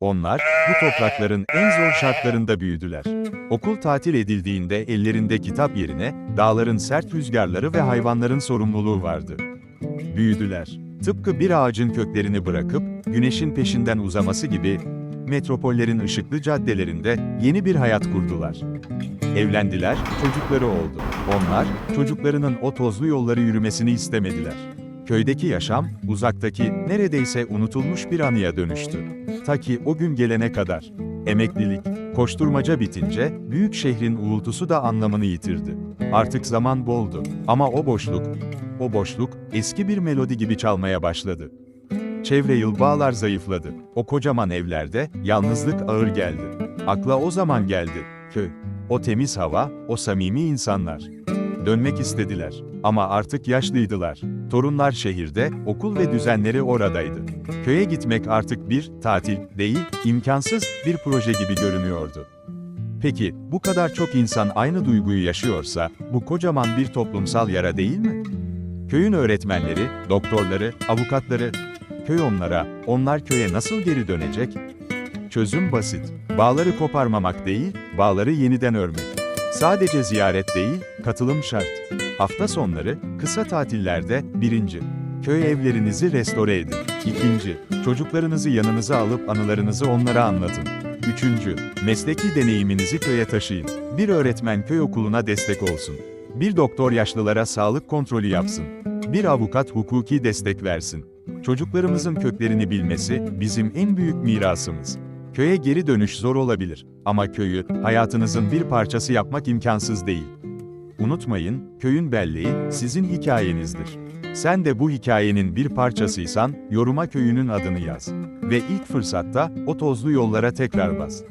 Onlar, bu toprakların en zor şartlarında büyüdüler. Okul tatil edildiğinde ellerinde kitap yerine, dağların sert rüzgarları ve hayvanların sorumluluğu vardı. Büyüdüler. Tıpkı bir ağacın köklerini bırakıp, güneşin peşinden uzaması gibi, metropollerin ışıklı caddelerinde yeni bir hayat kurdular. Evlendiler, çocukları oldu. Onlar, çocuklarının o tozlu yolları yürümesini istemediler. Köydeki yaşam, uzaktaki, neredeyse unutulmuş bir anıya dönüştü. Ta ki o gün gelene kadar. Emeklilik, koşturmaca bitince, büyük şehrin uğultusu da anlamını yitirdi. Artık zaman boldu. Ama o boşluk, o boşluk, eski bir melodi gibi çalmaya başladı. Çevre yıl bağlar zayıfladı. O kocaman evlerde, yalnızlık ağır geldi. Akla o zaman geldi, köy. O temiz hava, o samimi insanlar. Dönmek istediler. Ama artık yaşlıydılar. Torunlar şehirde, okul ve düzenleri oradaydı. Köye gitmek artık bir tatil değil, imkansız bir proje gibi görünüyordu. Peki, bu kadar çok insan aynı duyguyu yaşıyorsa, bu kocaman bir toplumsal yara değil mi? Köyün öğretmenleri, doktorları, avukatları, köy onlara, onlar köye nasıl geri dönecek? Çözüm basit. Bağları koparmamak değil, bağları yeniden örmek. Sadece ziyaret değil, katılım şart. Hafta sonları, kısa tatillerde, birinci, köy evlerinizi restore edin. İkinci, çocuklarınızı yanınıza alıp anılarınızı onlara anlatın. Üçüncü, mesleki deneyiminizi köye taşıyın. Bir öğretmen köy okuluna destek olsun. Bir doktor yaşlılara sağlık kontrolü yapsın. Bir avukat hukuki destek versin. Çocuklarımızın köklerini bilmesi bizim en büyük mirasımız. Köye geri dönüş zor olabilir ama köyü hayatınızın bir parçası yapmak imkansız değil. Unutmayın, köyün belleği sizin hikayenizdir. Sen de bu hikayenin bir parçasıysan yoruma köyünün adını yaz ve ilk fırsatta o tozlu yollara tekrar bas.